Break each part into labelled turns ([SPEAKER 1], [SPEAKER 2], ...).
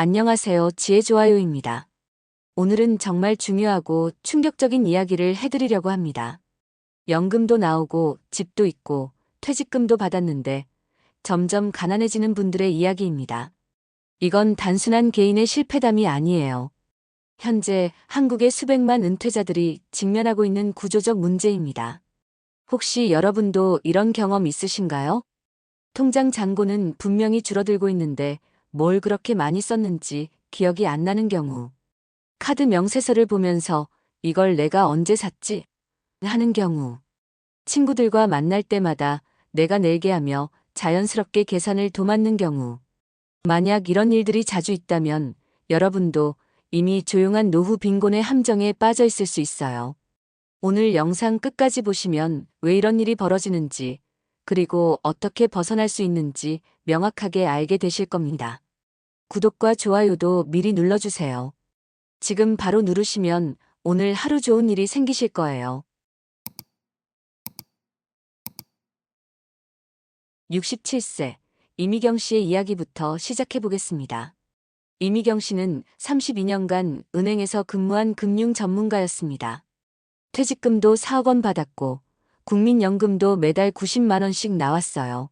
[SPEAKER 1] 안녕하세요. 지혜좋아요입니다. 오늘은 정말 중요하고 충격적인 이야기를 해드리려고 합니다. 연금도 나오고 집도 있고 퇴직금도 받았는데 점점 가난해지는 분들의 이야기입니다. 이건 단순한 개인의 실패담이 아니에요. 현재 한국의 수백만 은퇴자들이 직면하고 있는 구조적 문제입니다. 혹시 여러분도 이런 경험 있으신가요? 통장 잔고는 분명히 줄어들고 있는데 뭘 그렇게 많이 썼는지 기억이 안 나는 경우. 카드 명세서를 보면서 이걸 내가 언제 샀지? 하는 경우. 친구들과 만날 때마다 내가 내게 하며 자연스럽게 계산을 도맡는 경우. 만약 이런 일들이 자주 있다면 여러분도 이미 조용한 노후 빈곤의 함정에 빠져 있을 수 있어요. 오늘 영상 끝까지 보시면 왜 이런 일이 벌어지는지, 그리고 어떻게 벗어날 수 있는지 명확하게 알게 되실 겁니다. 구독과 좋아요도 미리 눌러주세요. 지금 바로 누르시면 오늘 하루 좋은 일이 생기실 거예요. 67세 이미경 씨의 이야기부터 시작해 보겠습니다. 이미경 씨는 32년간 은행에서 근무한 금융 전문가였습니다. 퇴직금도 4억 원 받았고 국민연금도 매달 90만 원씩 나왔어요.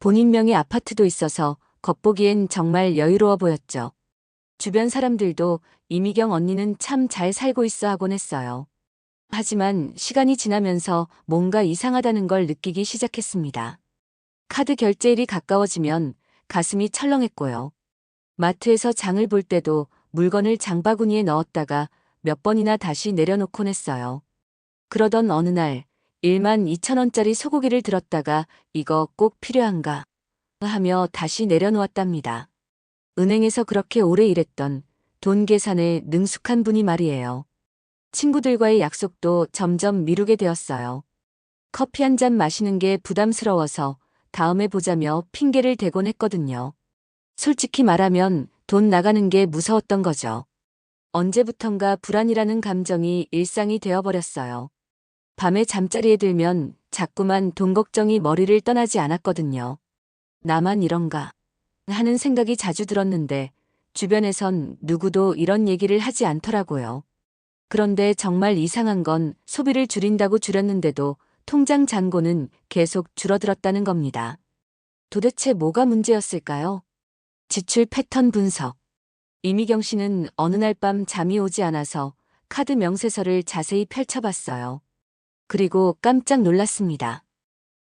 [SPEAKER 1] 본인 명의 아파트도 있어서 겉보기엔 정말 여유로워 보였죠. 주변 사람들도 이미경 언니는 참 잘 살고 있어 하곤 했어요. 하지만 시간이 지나면서 뭔가 이상하다는 걸 느끼기 시작했습니다. 카드 결제일이 가까워지면 가슴이 철렁했고요. 마트에서 장을 볼 때도 물건을 장바구니에 넣었다가 몇 번이나 다시 내려놓곤 했어요. 그러던 어느 날 1만 2천 원짜리 소고기를 들었다가 이거 꼭 필요한가 하며 다시 내려놓았답니다. 은행에서 그렇게 오래 일했던 돈 계산에 능숙한 분이 말이에요. 친구들과의 약속도 점점 미루게 되었어요. 커피 한 잔 마시는 게 부담스러워서 다음에 보자며 핑계를 대곤 했거든요. 솔직히 말하면 돈 나가는 게 무서웠던 거죠. 언제부턴가 불안이라는 감정이 일상이 되어버렸어요. 밤에 잠자리에 들면 자꾸만 돈 걱정이 머리를 떠나지 않았거든요. 나만 이런가 하는 생각이 자주 들었는데 주변에선 누구도 이런 얘기를 하지 않더라고요. 그런데 정말 이상한 건 소비를 줄인다고 줄였는데도 통장 잔고는 계속 줄어들었다는 겁니다. 도대체 뭐가 문제였을까요? 지출 패턴 분석. 이미경 씨는 어느 날 밤 잠이 오지 않아서 카드 명세서를 자세히 펼쳐봤어요. 그리고 깜짝 놀랐습니다.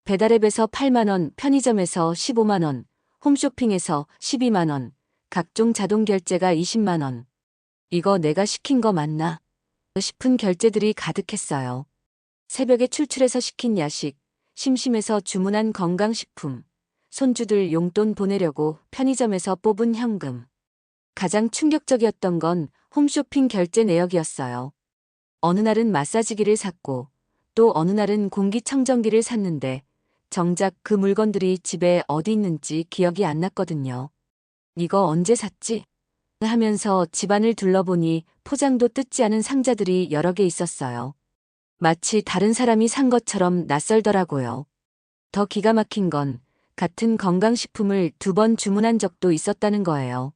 [SPEAKER 1] 배달앱에서 8만원, 편의점에서 15만원, 홈쇼핑에서 12만원, 각종 자동 결제가 20만원. 이거 내가 시킨 거 맞나? 싶은 결제들이 가득했어요. 새벽에 출출해서 시킨 야식, 심심해서 주문한 건강식품, 손주들 용돈 보내려고 편의점에서 뽑은 현금. 가장 충격적이었던 건 홈쇼핑 결제 내역이었어요. 어느 날은 마사지기를 샀고 또 어느 날은 공기청정기를 샀는데 정작 그 물건들이 집에 어디 있는지 기억이 안 났거든요. 이거 언제 샀지? 하면서 집안을 둘러보니 포장도 뜯지 않은 상자들이 여러 개 있었어요. 마치 다른 사람이 산 것처럼 낯설더라고요. 더 기가 막힌 건 같은 건강식품을 두 번 주문한 적도 있었다는 거예요.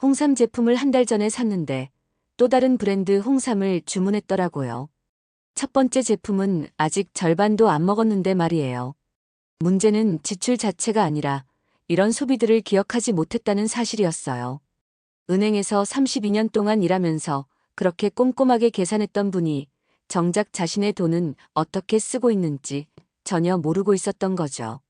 [SPEAKER 1] 홍삼 제품을 한 달 전에 샀는데 또 다른 브랜드 홍삼을 주문했더라고요. 첫 번째 제품은 아직 절반도 안 먹었는데 말이에요. 문제는 지출 자체가 아니라 이런 소비들을 기억하지 못했다는 사실이었어요. 은행에서 32년 동안 일하면서 그렇게 꼼꼼하게 계산했던 분이 정작 자신의 돈은 어떻게 쓰고 있는지 전혀 모르고 있었던 거죠.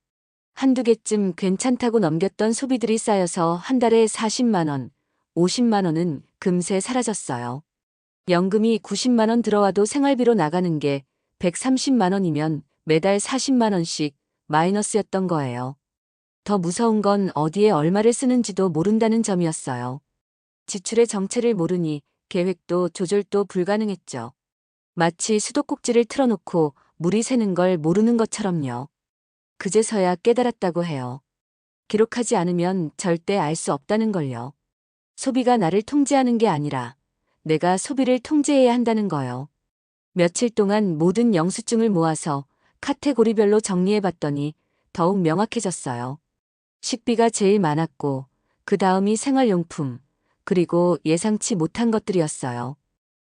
[SPEAKER 1] 한두 개쯤 괜찮다고 넘겼던 소비들이 쌓여서 한 달에 40만 원, 50만 원은 금세 사라졌어요. 연금이 90만원 들어와도 생활비로 나가는 게 130만원이면 매달 40만원씩 마이너스였던 거예요. 더 무서운 건 어디에 얼마를 쓰는지도 모른다는 점이었어요. 지출의 정체를 모르니 계획도 조절도 불가능했죠. 마치 수도꼭지를 틀어놓고 물이 새는 걸 모르는 것처럼요. 그제서야 깨달았다고 해요. 기록하지 않으면 절대 알 수 없다는 걸요. 소비가 나를 통제하는 게 아니라 내가 소비를 통제해야 한다는 거요. 며칠 동안 모든 영수증을 모아서 카테고리별로 정리해 봤더니 더욱 명확해졌어요. 식비가 제일 많았고, 그 다음이 생활용품, 그리고 예상치 못한 것들이었어요.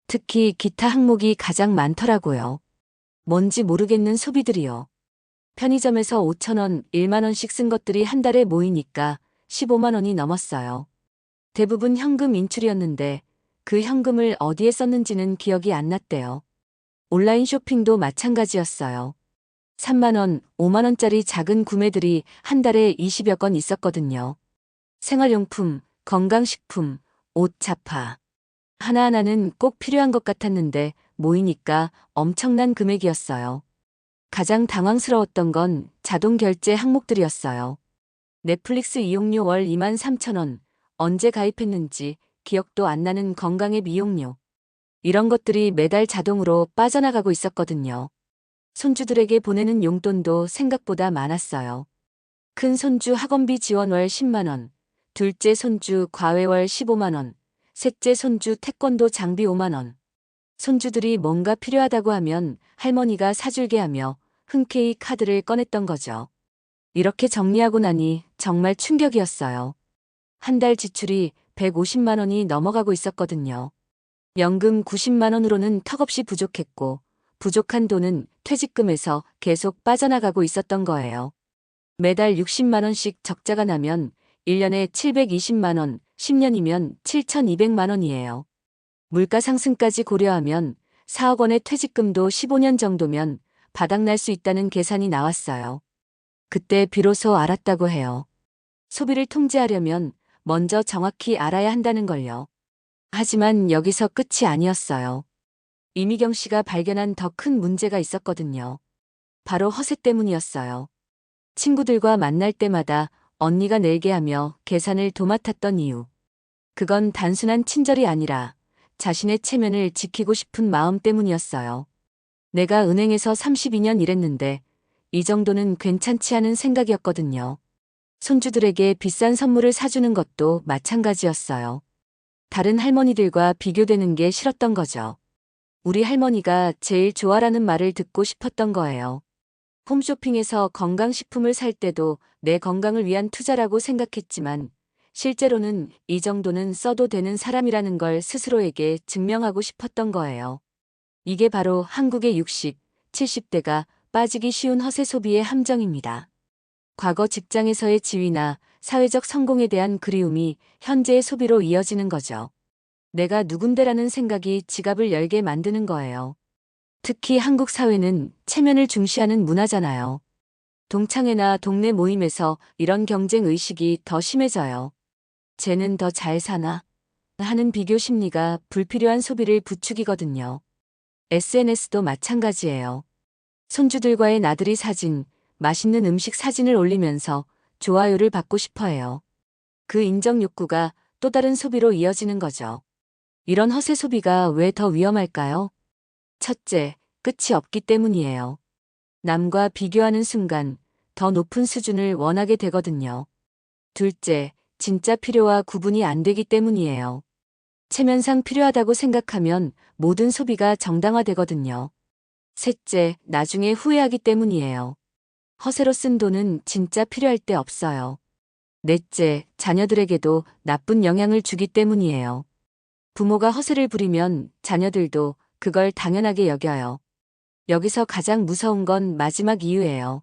[SPEAKER 1] 특히 기타 항목이 가장 많더라고요. 뭔지 모르겠는 소비들이요. 편의점에서 5천원, 1만원씩 쓴 것들이 한 달에 모이니까 15만원이 넘었어요. 대부분 현금 인출이었는데 그 현금을 어디에 썼는지는 기억이 안 났대요. 온라인 쇼핑도 마찬가지였어요. 3만원, 5만원짜리 작은 구매들이 한 달에 20여 건 있었거든요. 생활용품, 건강식품, 옷, 자파. 하나하나는 꼭 필요한 것 같았는데 모이니까 엄청난 금액이었어요. 가장 당황스러웠던 건 자동 결제 항목들이었어요. 넷플릭스 이용료 월 2만 3천 원, 언제 가입했는지 기억도 안 나는 건강의 미용료. 이런 것들이 매달 자동으로 빠져나가고 있었거든요. 손주들에게 보내는 용돈도 생각보다 많았어요. 큰 손주 학원비 지원 월 10만원, 둘째 손주 과외월 15만원, 셋째 손주 태권도 장비 5만원. 손주들이 뭔가 필요하다고 하면 할머니가 사줄게 하며 흔쾌히 카드를 꺼냈던 거죠. 이렇게 정리하고 나니 정말 충격이었어요. 한 달 지출이 150만 원이 넘어가고 있었거든요. 연금 90만 원으로는 턱없이 부족했고 부족한 돈은 퇴직금에서 계속 빠져나가고 있었던 거예요. 매달 60만 원씩 적자가 나면 1년에 720만 원, 10년이면 7,200만 원이에요. 물가 상승까지 고려하면 4억 원의 퇴직금도 15년 정도면 바닥날 수 있다는 계산이 나왔어요. 그때 비로소 알았다고 해요. 소비를 통제하려면 먼저 정확히 알아야 한다는 걸요. 하지만 여기서 끝이 아니었어요. 이미경 씨가 발견한 더 큰 문제가 있었거든요. 바로 허세 때문이었어요. 친구들과 만날 때마다 언니가 내게 하며 계산을 도맡았던 이유. 그건 단순한 친절이 아니라 자신의 체면을 지키고 싶은 마음 때문이었어요. 내가 은행에서 32년 일했는데 이 정도는 괜찮지 않은 생각이었거든요. 손주들에게 비싼 선물을 사주는 것도 마찬가지였어요. 다른 할머니들과 비교되는 게 싫었던 거죠. 우리 할머니가 제일 좋아라는 말을 듣고 싶었던 거예요. 홈쇼핑에서 건강식품을 살 때도 내 건강을 위한 투자라고 생각했지만 실제로는 이 정도는 써도 되는 사람이라는 걸 스스로에게 증명하고 싶었던 거예요. 이게 바로 한국의 60, 70대가 빠지기 쉬운 허세 소비의 함정입니다. 과거 직장에서의 지위나 사회적 성공에 대한 그리움이 현재의 소비로 이어지는 거죠. 내가 누군데라는 생각이 지갑을 열게 만드는 거예요. 특히 한국 사회는 체면을 중시하는 문화잖아요. 동창회나 동네 모임에서 이런 경쟁 의식이 더 심해져요. 쟤는 더 잘 사나? 하는 비교 심리가 불필요한 소비를 부추기거든요. SNS도 마찬가지예요. 손주들과의 나들이 사진, 맛있는 음식 사진을 올리면서 좋아요를 받고 싶어 해요. 그 인정 욕구가 또 다른 소비로 이어지는 거죠. 이런 허세 소비가 왜 더 위험할까요? 첫째, 끝이 없기 때문이에요. 남과 비교하는 순간 더 높은 수준을 원하게 되거든요. 둘째, 진짜 필요와 구분이 안 되기 때문이에요. 체면상 필요하다고 생각하면 모든 소비가 정당화되거든요. 셋째, 나중에 후회하기 때문이에요. 허세로 쓴 돈은 진짜 필요할 때 없어요. 넷째, 자녀들에게도 나쁜 영향을 주기 때문이에요. 부모가 허세를 부리면 자녀들도 그걸 당연하게 여겨요. 여기서 가장 무서운 건 마지막 이유예요.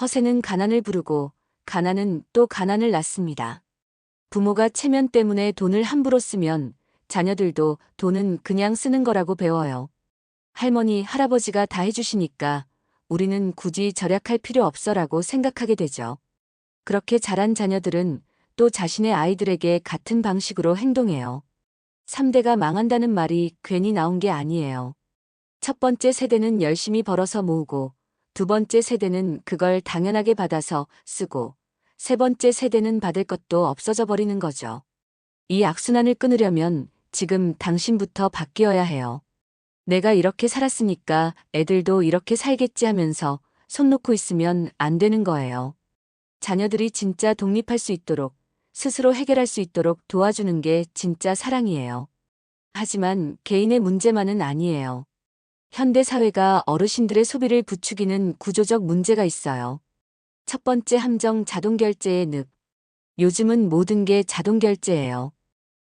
[SPEAKER 1] 허세는 가난을 부르고 가난은 또 가난을 낳습니다. 부모가 체면 때문에 돈을 함부로 쓰면 자녀들도 돈은 그냥 쓰는 거라고 배워요. 할머니, 할아버지가 다 해주시니까 우리는 굳이 절약할 필요 없어라고 생각하게 되죠. 그렇게 자란 자녀들은 또 자신의 아이들에게 같은 방식으로 행동해요. 3대가 망한다는 말이 괜히 나온 게 아니에요. 첫 번째 세대는 열심히 벌어서 모으고, 두 번째 세대는 그걸 당연하게 받아서 쓰고, 세 번째 세대는 받을 것도 없어져 버리는 거죠. 이 악순환을 끊으려면 지금 당신부터 바뀌어야 해요. 내가 이렇게 살았으니까 애들도 이렇게 살겠지 하면서 손 놓고 있으면 안 되는 거예요. 자녀들이 진짜 독립할 수 있도록 스스로 해결할 수 있도록 도와주는 게 진짜 사랑이에요. 하지만 개인의 문제만은 아니에요. 현대 사회가 어르신들의 소비를 부추기는 구조적 문제가 있어요. 첫 번째 함정 자동 결제의 늪. 요즘은 모든 게 자동 결제예요.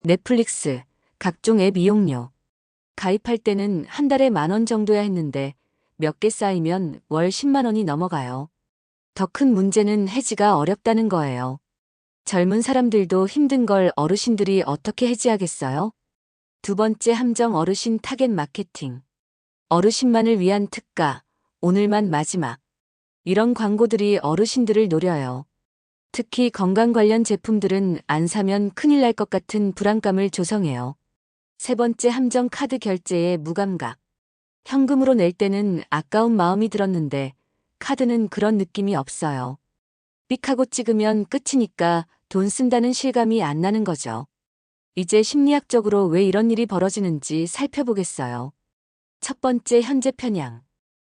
[SPEAKER 1] 넷플릭스, 각종 앱 이용료. 가입할 때는 한 달에 만 원 정도야 했는데 몇 개 쌓이면 월 10만 원이 넘어가요. 더 큰 문제는 해지가 어렵다는 거예요. 젊은 사람들도 힘든 걸 어르신들이 어떻게 해지하겠어요? 두 번째 함정 어르신 타겟 마케팅. 어르신만을 위한 특가, 오늘만 마지막. 이런 광고들이 어르신들을 노려요. 특히 건강 관련 제품들은 안 사면 큰일 날 것 같은 불안감을 조성해요. 세 번째 함정 카드 결제의 무감각. 현금으로 낼 때는 아까운 마음이 들었는데 카드는 그런 느낌이 없어요. 삑하고 찍으면 끝이니까 돈 쓴다는 실감이 안 나는 거죠. 이제 심리학적으로 왜 이런 일이 벌어지는지 살펴보겠어요. 첫 번째 현재 편향.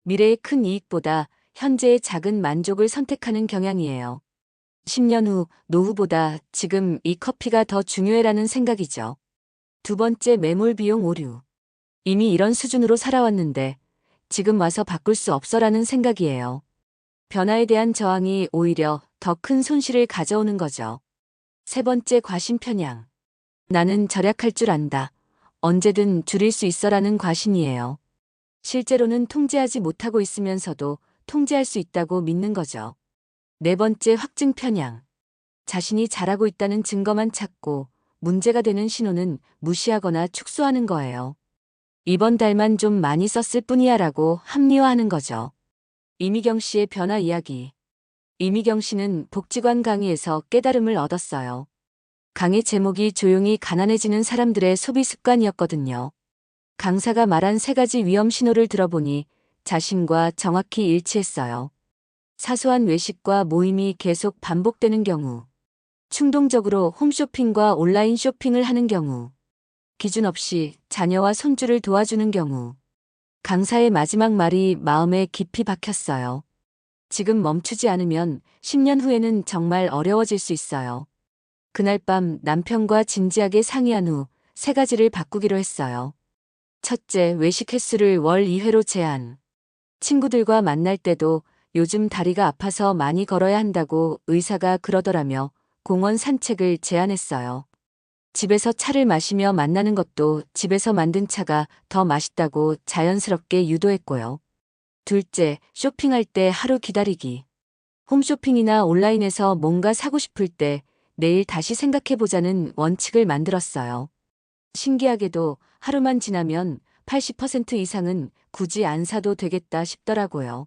[SPEAKER 1] 미래의 큰 이익보다 현재의 작은 만족을 선택하는 경향이에요. 10년 후, 노후보다 지금 이 커피가 더 중요해라는 생각이죠. 두 번째 매몰 비용 오류. 이미 이런 수준으로 살아왔는데 지금 와서 바꿀 수 없어라는 생각이에요. 변화에 대한 저항이 오히려 더 큰 손실을 가져오는 거죠. 세 번째 과신 편향. 나는 절약할 줄 안다. 언제든 줄일 수 있어라는 과신이에요. 실제로는 통제하지 못하고 있으면서도 통제할 수 있다고 믿는 거죠. 네 번째 확증 편향. 자신이 잘하고 있다는 증거만 찾고 문제가 되는 신호는 무시하거나 축소하는 거예요. 이번 달만 좀 많이 썼을 뿐이야 라고 합리화하는 거죠. 이미경 씨의 변화 이야기. 이미경 씨는 복지관 강의에서 깨달음을 얻었어요. 강의 제목이 조용히 가난해지는 사람들의 소비 습관이었거든요. 강사가 말한 세 가지 위험 신호를 들어보니 자신과 정확히 일치했어요. 사소한 외식과 모임이 계속 반복되는 경우, 충동적으로 홈쇼핑과 온라인 쇼핑을 하는 경우, 기준 없이 자녀와 손주를 도와주는 경우, 강사의 마지막 말이 마음에 깊이 박혔어요. 지금 멈추지 않으면 10년 후에는 정말 어려워질 수 있어요. 그날 밤 남편과 진지하게 상의한 후 세 가지를 바꾸기로 했어요. 첫째, 외식 횟수를 월 2회로 제한. 친구들과 만날 때도 요즘 다리가 아파서 많이 걸어야 한다고 의사가 그러더라며 공원 산책을 제안했어요. 집에서 차를 마시며 만나는 것도 집에서 만든 차가 더 맛있다고 자연스럽게 유도했고요. 둘째, 쇼핑할 때 하루 기다리기. 홈쇼핑이나 온라인에서 뭔가 사고 싶을 때 내일 다시 생각해보자는 원칙을 만들었어요. 신기하게도 하루만 지나면 80% 이상은 굳이 안 사도 되겠다 싶더라고요.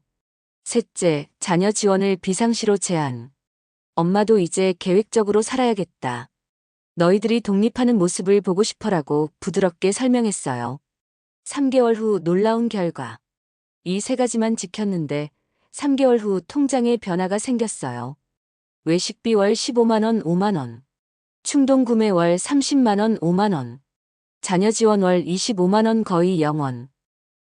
[SPEAKER 1] 셋째, 자녀 지원을 비상시로 제한. 엄마도 이제 계획적으로 살아야겠다. 너희들이 독립하는 모습을 보고 싶어라고 부드럽게 설명했어요. 3개월 후 놀라운 결과. 이 세 가지만 지켰는데 3개월 후 통장에 변화가 생겼어요. 외식비 월 15만원 5만원. 충동구매 월 30만원 5만원. 자녀 지원 월 25만원 거의 0원.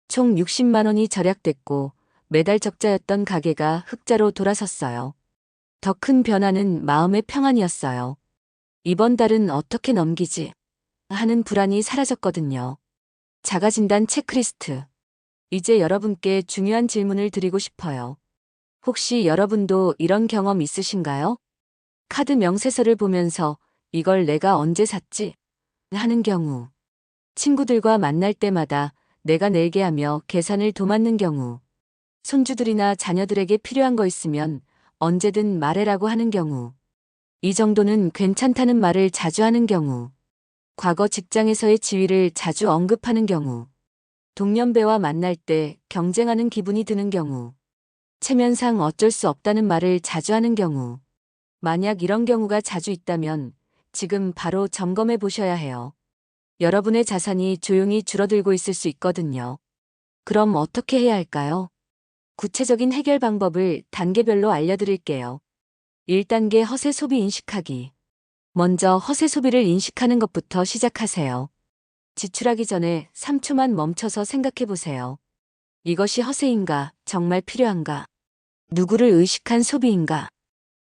[SPEAKER 1] 총 60만원이 절약됐고 매달 적자였던 가게가 흑자로 돌아섰어요. 더 큰 변화는 마음의 평안이었어요. 이번 달은 어떻게 넘기지? 하는 불안이 사라졌거든요. 자가진단 체크리스트. 이제 여러분께 중요한 질문을 드리고 싶어요. 혹시 여러분도 이런 경험 있으신가요? 카드 명세서를 보면서 이걸 내가 언제 샀지? 하는 경우. 친구들과 만날 때마다 내가 내게 하며 계산을 도맡는 경우. 손주들이나 자녀들에게 필요한 거 있으면 언제든 말해라고 하는 경우. 이 정도는 괜찮다는 말을 자주 하는 경우. 과거 직장에서의 지위를 자주 언급하는 경우. 동년배와 만날 때 경쟁하는 기분이 드는 경우. 체면상 어쩔 수 없다는 말을 자주 하는 경우. 만약 이런 경우가 자주 있다면 지금 바로 점검해 보셔야 해요. 여러분의 자산이 조용히 줄어들고 있을 수 있거든요. 그럼 어떻게 해야 할까요? 구체적인 해결 방법을 단계별로 알려드릴게요. 1단계 허세 소비 인식하기. 먼저 허세 소비를 인식하는 것부터 시작하세요. 지출하기 전에 3초만 멈춰서 생각해 보세요. 이것이 허세인가, 정말 필요한가? 누구를 의식한 소비인가?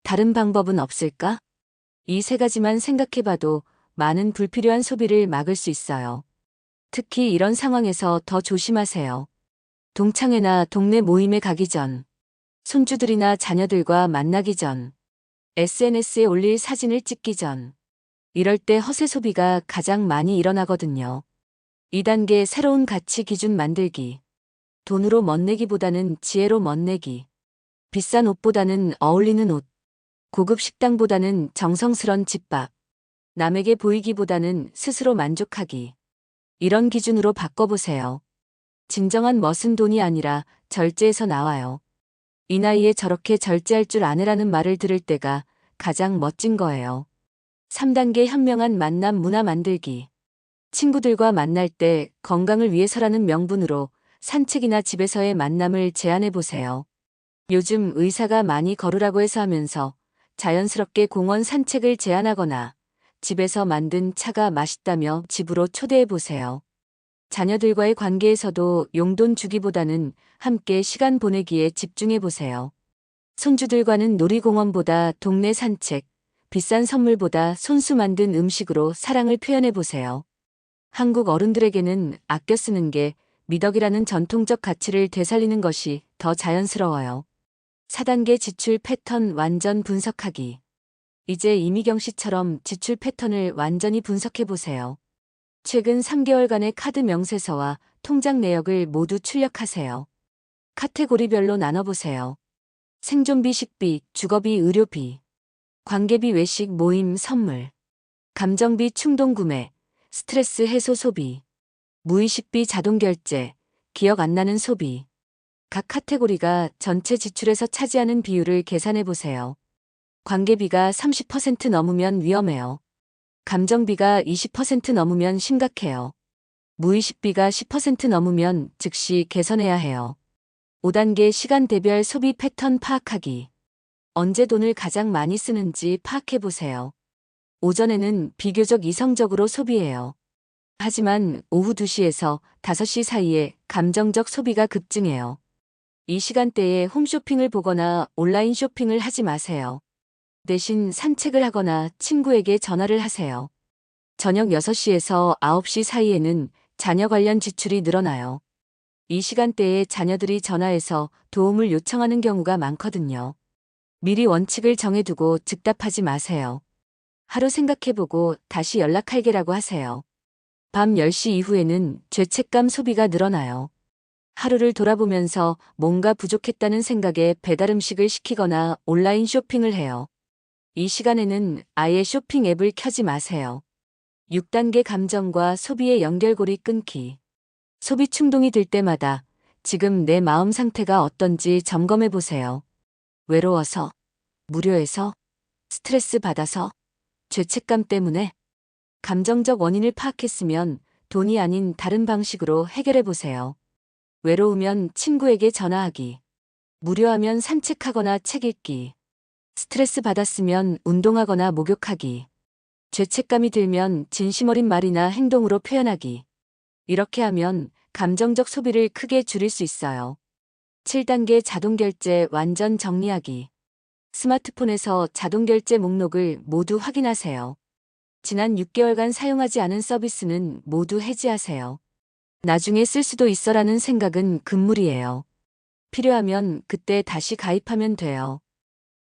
[SPEAKER 1] 다른 방법은 없을까? 이 세 가지만 생각해 봐도 많은 불필요한 소비를 막을 수 있어요. 특히 이런 상황에서 더 조심하세요. 동창회나 동네 모임에 가기 전, 손주들이나 자녀들과 만나기 전, SNS에 올릴 사진을 찍기 전, 이럴 때 허세 소비가 가장 많이 일어나거든요. 2단계 새로운 가치 기준 만들기. 돈으로 멋내기보다는 지혜로 멋내기. 비싼 옷보다는 어울리는 옷. 고급 식당보다는 정성스런 집밥. 남에게 보이기보다는 스스로 만족하기. 이런 기준으로 바꿔보세요. 진정한 멋은 돈이 아니라 절제에서 나와요. 이 나이에 저렇게 절제할 줄 아내라는 말을 들을 때가 가장 멋진 거예요. 3단계 현명한 만남 문화 만들기. 친구들과 만날 때 건강을 위해서라는 명분으로 산책이나 집에서의 만남을 제안해 보세요. 요즘 의사가 많이 걸으라고 해서 하면서 자연스럽게 공원 산책을 제안하거나 집에서 만든 차가 맛있다며 집으로 초대해 보세요. 자녀들과의 관계에서도 용돈 주기보다는 함께 시간 보내기에 집중해 보세요. 손주들과는 놀이공원보다 동네 산책, 비싼 선물보다 손수 만든 음식으로 사랑을 표현해 보세요. 한국 어른들에게는 아껴 쓰는 게 미덕이라는 전통적 가치를 되살리는 것이 더 자연스러워요. 4단계 지출 패턴 완전 분석하기. 이제 이미경 씨처럼 지출 패턴을 완전히 분석해 보세요. 최근 3개월간의 카드 명세서와 통장 내역을 모두 출력하세요. 카테고리별로 나눠보세요. 생존비, 식비, 주거비, 의료비, 관계비, 외식, 모임, 선물, 감정비, 충동 구매, 스트레스 해소 소비, 무의식비, 자동 결제, 기억 안 나는 소비. 각 카테고리가 전체 지출에서 차지하는 비율을 계산해 보세요. 관계비가 30% 넘으면 위험해요. 감정비가 20% 넘으면 심각해요. 무의식비가 10% 넘으면 즉시 개선해야 해요. 5단계 시간 대별 소비 패턴 파악하기. 언제 돈을 가장 많이 쓰는지 파악해 보세요. 오전에는 비교적 이성적으로 소비해요. 하지만 오후 2시에서 5시 사이에 감정적 소비가 급증해요. 이 시간대에 홈쇼핑을 보거나 온라인 쇼핑을 하지 마세요. 대신 산책을 하거나 친구에게 전화를 하세요. 저녁 6시에서 9시 사이에는 자녀 관련 지출이 늘어나요. 이 시간대에 자녀들이 전화해서 도움을 요청하는 경우가 많거든요. 미리 원칙을 정해두고 즉답하지 마세요. 하루 생각해보고 다시 연락할게라고 하세요. 밤 10시 이후에는 죄책감 소비가 늘어나요. 하루를 돌아보면서 뭔가 부족했다는 생각에 배달 음식을 시키거나 온라인 쇼핑을 해요. 이 시간에는 아예 쇼핑 앱을 켜지 마세요. 6단계 감정과 소비의 연결고리 끊기. 소비 충동이 들 때마다 지금 내 마음 상태가 어떤지 점검해 보세요. 외로워서, 무료해서, 스트레스 받아서, 죄책감 때문에 감정적 원인을 파악했으면 돈이 아닌 다른 방식으로 해결해 보세요. 외로우면 친구에게 전화하기. 무료하면 산책하거나 책 읽기. 스트레스 받았으면 운동하거나 목욕하기. 죄책감이 들면 진심 어린 말이나 행동으로 표현하기. 이렇게 하면 감정적 소비를 크게 줄일 수 있어요. 7단계 자동결제 완전 정리하기. 스마트폰에서 자동결제 목록을 모두 확인하세요. 지난 6개월간 사용하지 않은 서비스는 모두 해지하세요. 나중에 쓸 수도 있어라는 생각은 금물이에요. 필요하면 그때 다시 가입하면 돼요.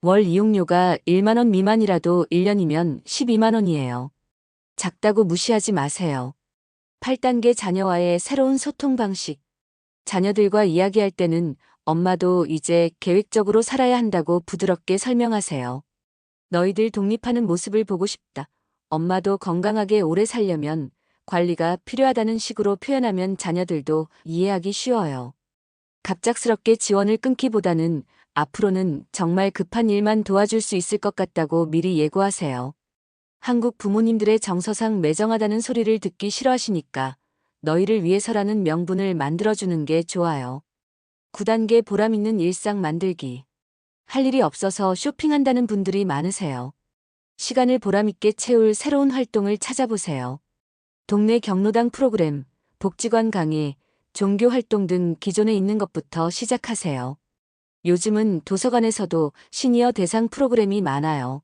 [SPEAKER 1] 월 이용료가 1만원 미만이라도 1년이면 12만원이에요. 작다고 무시하지 마세요. 8단계 자녀와의 새로운 소통 방식. 자녀들과 이야기할 때는 엄마도 이제 계획적으로 살아야 한다고 부드럽게 설명하세요. 너희들 독립하는 모습을 보고 싶다. 엄마도 건강하게 오래 살려면 관리가 필요하다는 식으로 표현하면 자녀들도 이해하기 쉬워요. 갑작스럽게 지원을 끊기보다는 앞으로는 정말 급한 일만 도와줄 수 있을 것 같다고 미리 예고하세요. 한국 부모님들의 정서상 매정하다는 소리를 듣기 싫어하시니까 너희를 위해서라는 명분을 만들어주는 게 좋아요. 9단계 보람 있는 일상 만들기. 할 일이 없어서 쇼핑한다는 분들이 많으세요. 시간을 보람있게 채울 새로운 활동을 찾아보세요. 동네 경로당 프로그램, 복지관 강의, 종교 활동 등 기존에 있는 것부터 시작하세요. 요즘은 도서관에서도 시니어 대상 프로그램이 많아요.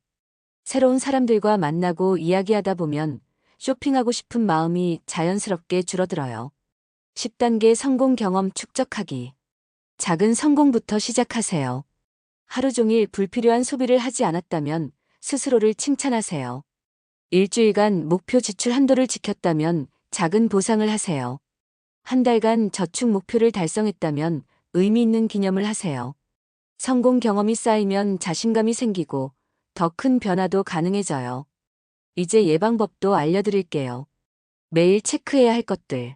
[SPEAKER 1] 새로운 사람들과 만나고 이야기하다 보면 쇼핑하고 싶은 마음이 자연스럽게 줄어들어요. 10단계 성공 경험 축적하기. 작은 성공부터 시작하세요. 하루 종일 불필요한 소비를 하지 않았다면 스스로를 칭찬하세요. 일주일간 목표 지출 한도를 지켰다면 작은 보상을 하세요. 한 달간 저축 목표를 달성했다면 의미 있는 기념을 하세요. 성공 경험이 쌓이면 자신감이 생기고 더 큰 변화도 가능해져요. 이제 예방법도 알려드릴게요. 매일 체크해야 할 것들.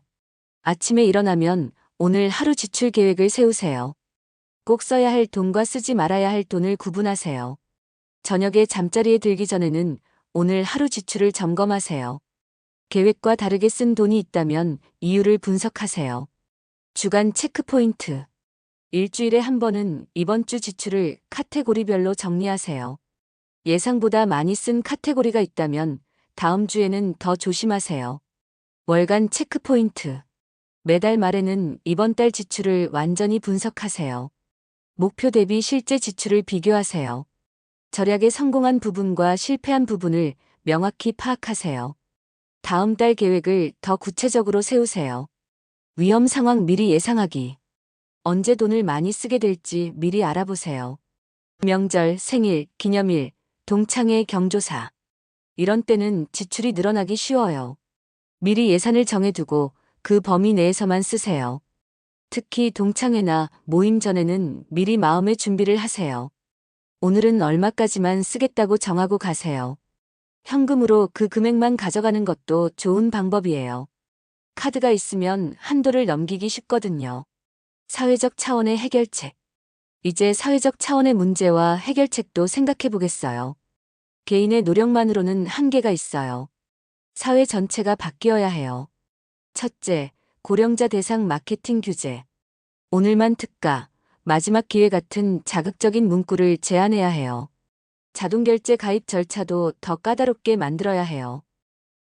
[SPEAKER 1] 아침에 일어나면 오늘 하루 지출 계획을 세우세요. 꼭 써야 할 돈과 쓰지 말아야 할 돈을 구분하세요. 저녁에 잠자리에 들기 전에는 오늘 하루 지출을 점검하세요. 계획과 다르게 쓴 돈이 있다면 이유를 분석하세요. 주간 체크 포인트. 일주일에 한 번은 이번 주 지출을 카테고리별로 정리하세요. 예상보다 많이 쓴 카테고리가 있다면 다음 주에는 더 조심하세요. 월간 체크 포인트. 매달 말에는 이번 달 지출을 완전히 분석하세요. 목표 대비 실제 지출을 비교하세요. 절약에 성공한 부분과 실패한 부분을 명확히 파악하세요. 다음 달 계획을 더 구체적으로 세우세요. 위험 상황 미리 예상하기. 언제 돈을 많이 쓰게 될지 미리 알아보세요. 명절, 생일, 기념일, 동창회, 경조사. 이런 때는 지출이 늘어나기 쉬워요. 미리 예산을 정해두고 그 범위 내에서만 쓰세요. 특히 동창회나 모임 전에는 미리 마음의 준비를 하세요. 오늘은 얼마까지만 쓰겠다고 정하고 가세요. 현금으로 그 금액만 가져가는 것도 좋은 방법이에요. 카드가 있으면 한도를 넘기기 쉽거든요. 사회적 차원의 해결책. 이제 사회적 차원의 문제와 해결책도 생각해 보겠어요. 개인의 노력만으로는 한계가 있어요. 사회 전체가 바뀌어야 해요. 첫째, 고령자 대상 마케팅 규제. 오늘만 특가, 마지막 기회 같은 자극적인 문구를 제안해야 해요. 자동결제 가입 절차도 더 까다롭게 만들어야 해요.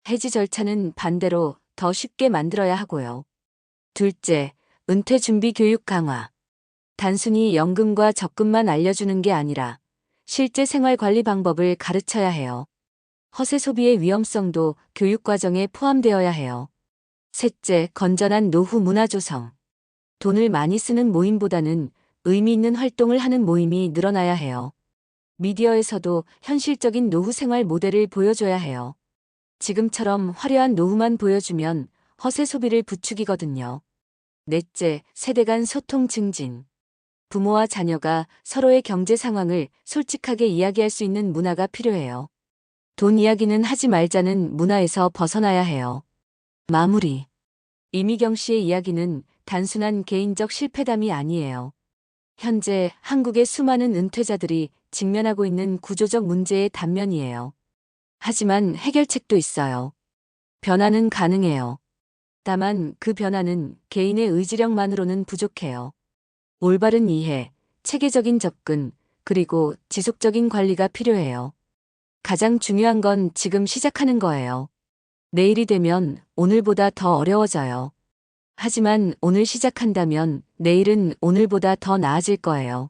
[SPEAKER 1] 해지 절차는 반대로 더 쉽게 만들어야 하고요. 둘째, 은퇴 준비 교육 강화. 단순히 연금과 적금만 알려주는 게 아니라 실제 생활 관리 방법을 가르쳐야 해요. 허세 소비의 위험성도 교육 과정에 포함되어야 해요. 셋째, 건전한 노후 문화 조성. 돈을 많이 쓰는 모임보다는 의미 있는 활동을 하는 모임이 늘어나야 해요. 미디어에서도 현실적인 노후 생활 모델을 보여줘야 해요. 지금처럼 화려한 노후만 보여주면 허세 소비를 부추기거든요. 넷째, 세대 간 소통 증진. 부모와 자녀가 서로의 경제 상황을 솔직하게 이야기할 수 있는 문화가 필요해요. 돈 이야기는 하지 말자는 문화에서 벗어나야 해요. 마무리. 이미경 씨의 이야기는 단순한 개인적 실패담이 아니에요. 현재 한국의 수많은 은퇴자들이 직면하고 있는 구조적 문제의 단면이에요. 하지만 해결책도 있어요. 변화는 가능해요. 다만 그 변화는 개인의 의지력만으로는 부족해요. 올바른 이해, 체계적인 접근, 그리고 지속적인 관리가 필요해요. 가장 중요한 건 지금 시작하는 거예요. 내일이 되면 오늘보다 더 어려워져요. 하지만 오늘 시작한다면 내일은 오늘보다 더 나아질 거예요.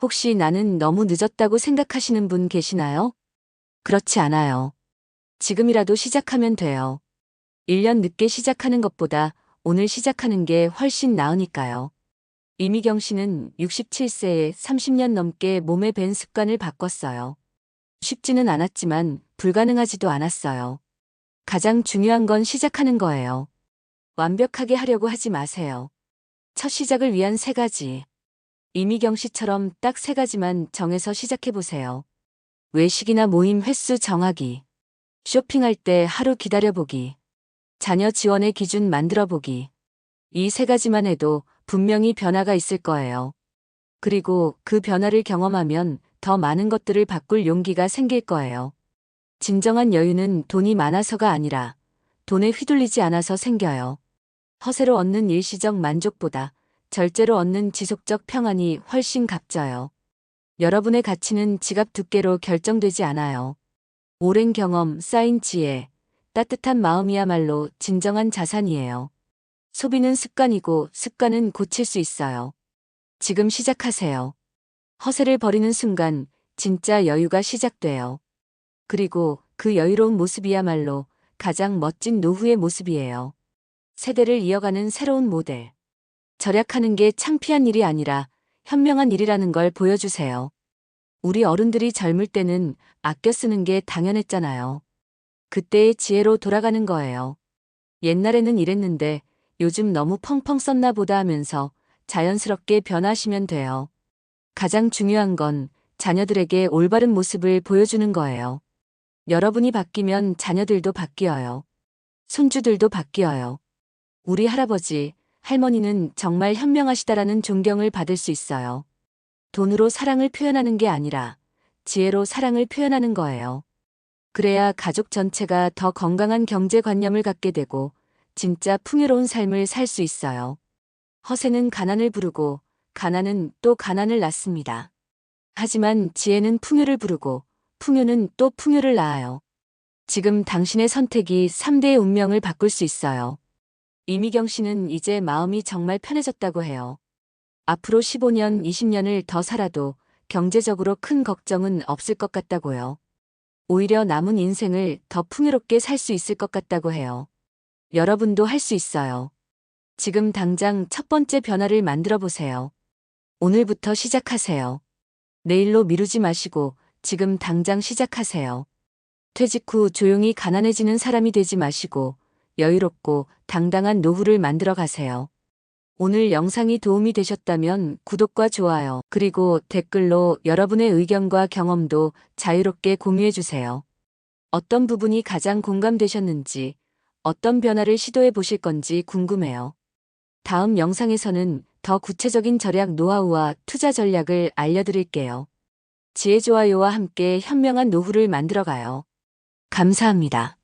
[SPEAKER 1] 혹시 나는 너무 늦었다고 생각하시는 분 계시나요? 그렇지 않아요. 지금이라도 시작하면 돼요. 1년 늦게 시작하는 것보다 오늘 시작하는 게 훨씬 나으니까요. 이미경 씨는 67세에 30년 넘게 몸에 밴 습관을 바꿨어요. 쉽지는 않았지만 불가능하지도 않았어요. 가장 중요한 건 시작하는 거예요. 완벽하게 하려고 하지 마세요. 첫 시작을 위한 세 가지. 이미경 씨처럼 딱 세 가지만 정해서 시작해보세요. 외식이나 모임 횟수 정하기. 쇼핑할 때 하루 기다려보기. 자녀 지원의 기준 만들어 보기. 이 세 가지만 해도 분명히 변화가 있을 거예요. 그리고 그 변화를 경험하면 더 많은 것들을 바꿀 용기가 생길 거예요. 진정한 여유는 돈이 많아서가 아니라 돈에 휘둘리지 않아서 생겨요. 허세로 얻는 일시적 만족보다 절제로 얻는 지속적 평안이 훨씬 값져요. 여러분의 가치는 지갑 두께로 결정되지 않아요. 오랜 경험, 쌓인 지혜, 따뜻한 마음이야말로 진정한 자산이에요. 소비는 습관이고 습관은 고칠 수 있어요. 지금 시작하세요. 허세를 버리는 순간 진짜 여유가 시작돼요. 그리고 그 여유로운 모습이야말로 가장 멋진 노후의 모습이에요. 세대를 이어가는 새로운 모델. 절약하는 게 창피한 일이 아니라 현명한 일이라는 걸 보여주세요. 우리 어른들이 젊을 때는 아껴 쓰는 게 당연했잖아요. 그때의 지혜로 돌아가는 거예요. 옛날에는 이랬는데 요즘 너무 펑펑 썼나 보다 하면서 자연스럽게 변하시면 돼요. 가장 중요한 건 자녀들에게 올바른 모습을 보여주는 거예요. 여러분이 바뀌면 자녀들도 바뀌어요. 손주들도 바뀌어요. 우리 할아버지, 할머니는 정말 현명하시다라는 존경을 받을 수 있어요. 돈으로 사랑을 표현하는 게 아니라 지혜로 사랑을 표현하는 거예요. 그래야 가족 전체가 더 건강한 경제관념을 갖게 되고 진짜 풍요로운 삶을 살 수 있어요. 허세는 가난을 부르고 가난은 또 가난을 낳습니다. 하지만 지혜는 풍요를 부르고 풍요는 또 풍요를 낳아요. 지금 당신의 선택이 3대의 운명을 바꿀 수 있어요. 이미경 씨는 이제 마음이 정말 편해졌다고 해요. 앞으로 15년, 20년을 더 살아도 경제적으로 큰 걱정은 없을 것 같다고요. 오히려 남은 인생을 더 풍요롭게 살 수 있을 것 같다고 해요. 여러분도 할 수 있어요. 지금 당장 첫 번째 변화를 만들어 보세요. 오늘부터 시작하세요. 내일로 미루지 마시고 지금 당장 시작하세요. 퇴직 후 조용히 가난해지는 사람이 되지 마시고 여유롭고 당당한 노후를 만들어 가세요. 오늘 영상이 도움이 되셨다면 구독과 좋아요, 그리고 댓글로 여러분의 의견과 경험도 자유롭게 공유해 주세요. 어떤 부분이 가장 공감되셨는지, 어떤 변화를 시도해 보실 건지 궁금해요. 다음 영상에서는 더 구체적인 절약 노하우와 투자 전략을 알려드릴게요. 지혜 좋아요와 함께 현명한 노후를 만들어가요. 감사합니다.